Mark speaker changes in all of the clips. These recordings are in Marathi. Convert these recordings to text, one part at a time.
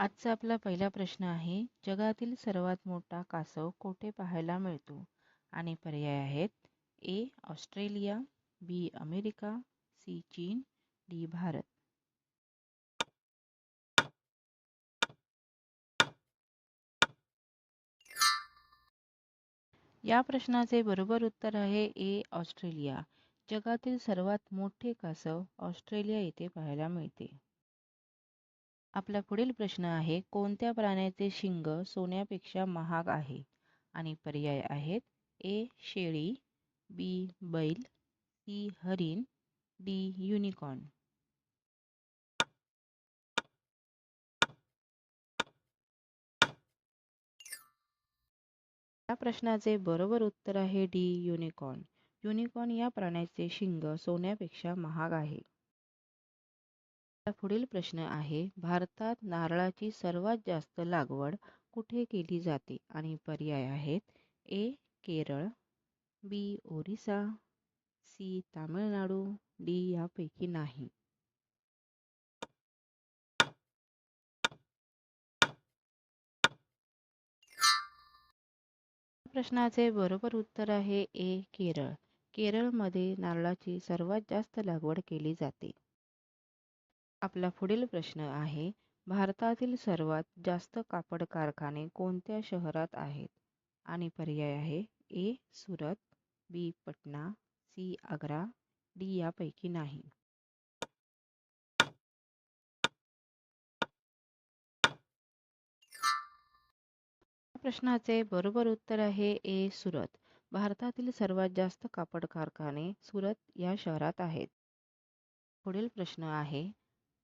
Speaker 1: आजचा आपला पहिला प्रश्न आहे जगातील सर्वात मोठा कासव कोठे पाहायला मिळतो? आणि पर्याय आहेत A Australia B America C चीन डी भारत. या प्रश्नाचे बरोबर उत्तर आहे ए ऑस्ट्रेलिया. जगातील सर्वात मोठे कासव ऑस्ट्रेलिया येथे पाहायला मिळते. आपला पुढील प्रश्न आहे कोणत्या प्राण्याचे शिंग सोन्यापेक्षा महाग आहे? आणि पर्याय आहेत ए शेळी बी बैल सी हरिण डी युनिकॉर्न. या प्रश्नाचे बरोबर उत्तर आहे डी युनिकॉर्न. युनिकॉर्न या प्राण्याचे शिंग सोन्यापेक्षा महाग आहे. पुढील प्रश्न आहे भारतात नारळाची सर्वात जास्त लागवड कुठे केली जाते आणि पर्याय आहेत? A Kerala B Orissa C Tamil Nadu D यापैकी नाही. प्रश्नाचे बरोबर उत्तर आहे ए केरळ. केरळमध्ये नारळाची सर्वात जास्त लागवड केली जाते. आपला पुढील प्रश्न आहे भारतातील सर्वात जास्त कापड कारखाने कोणत्या शहरात आहेत? आणि पर्याय आहे A Surat B Patna C Agra D यापैकी नाही. प्रश्नाचे बरोबर उत्तर आहे ए सुरत. भारतातील सर्वात जास्त कापड कारखाने सुरत या शहरात आहेत. पुढील प्रश्न आहे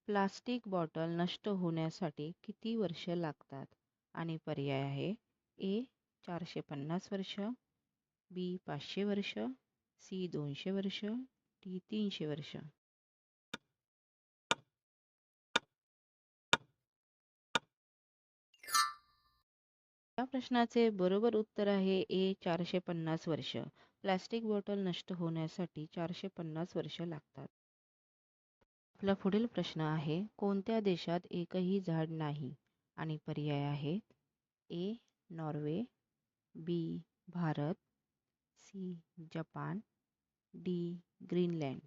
Speaker 1: प्लास्टिक बॉटल नष्ट होण्यासाठी किती वर्ष लागतात? आणि पर्याय आहे ए चारशे पन्नास वर्ष बी पाचशे वर्ष सी दोनशे वर्ष डी तीनशे वर्ष. या प्रश्नाचे बरोबर उत्तर आहे ए चारशे पन्नास वर्ष. प्लास्टिक बॉटल नष्ट होण्यासाठी चारशे पन्नास वर्ष लागतात. आपला पुढील प्रश्न आहे कोणत्या देशात एकही झाड नाही? आणि पर्याय आहेत A Norway B Bharat C Japan D Greenland.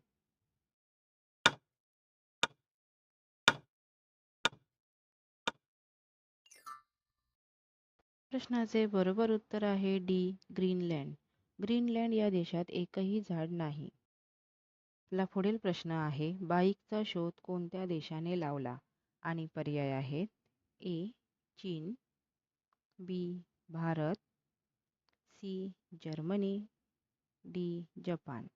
Speaker 1: प्रश्नाचे बरोबर उत्तर आहे डी ग्रीनलँड. ग्रीनलँड या देशात एकही झाड नाही. आपला पुढील प्रश्न आहे बाईकचा शोध कोणत्या देशाने लावला? आणि पर्याय आहेत ए चीन B Bharat C Germany D Japan.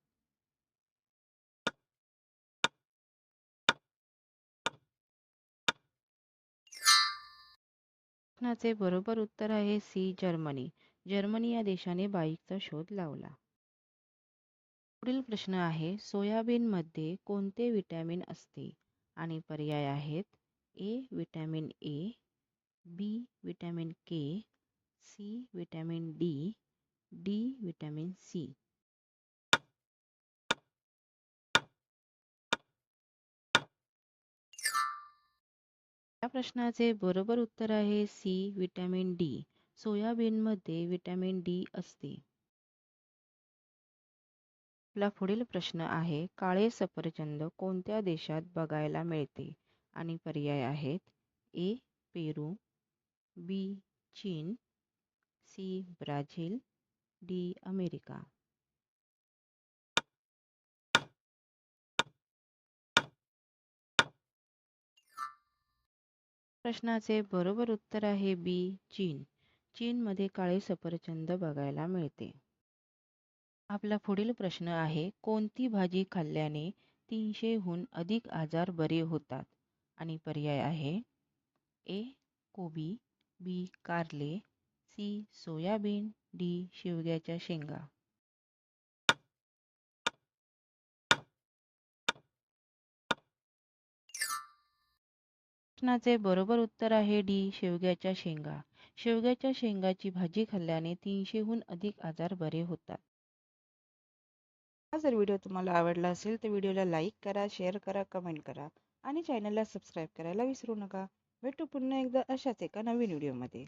Speaker 1: प्रश्नाचे बरोबर उत्तर आहे सी जर्मनी. जर्मनी या देशाने बाईकचा शोध लावला. पुढील प्रश्न आहे सोयाबीनमध्ये कोणते विटॅमिन असते? आणि पर्याय आहेत A vitamin A B vitamin K C vitamin D D vitamin C. या प्रश्नाचे बरोबर उत्तर आहे सी विटॅमिन डी. सोयाबीनमध्ये विटॅमिन डी असते. आपला पुढील प्रश्न आहे काळे सफरचंद कोणत्या देशात बघायला मिळते? आणि पर्याय आहेत ए पेरू बी चीन सी ब्राझील डी अमेरिका. प्रश्नाचे बरोबर उत्तर आहे बी चीन. चीनमध्ये काळे सफरचंद बघायला मिळते. आपला पुढील प्रश्न आहे कोणती भाजी खाल्ल्याने तीनशेहून अधिक आजार बरे होतात? आणि पर्याय आहे ए कोबी बी कारले सी सोयाबीन डी शेवग्याच्या शेंगा. प्रश्नाचे बरोबर उत्तर आहे डी शेवग्याच्या शेंगा. शेवग्याच्या शेंगाची भाजी खाल्ल्याने तीनशेहून अधिक आजार बरे होतात. हा जर व्हिडिओ तुम्हाला आवडला असेल तर व्हिडिओला लाईक करा शेअर करा कमेंट करा आणि चॅनलला सबस्क्राईब करायला विसरू नका. भेटू पुन्हा एकदा अशाच एका नवीन व्हिडिओमध्ये.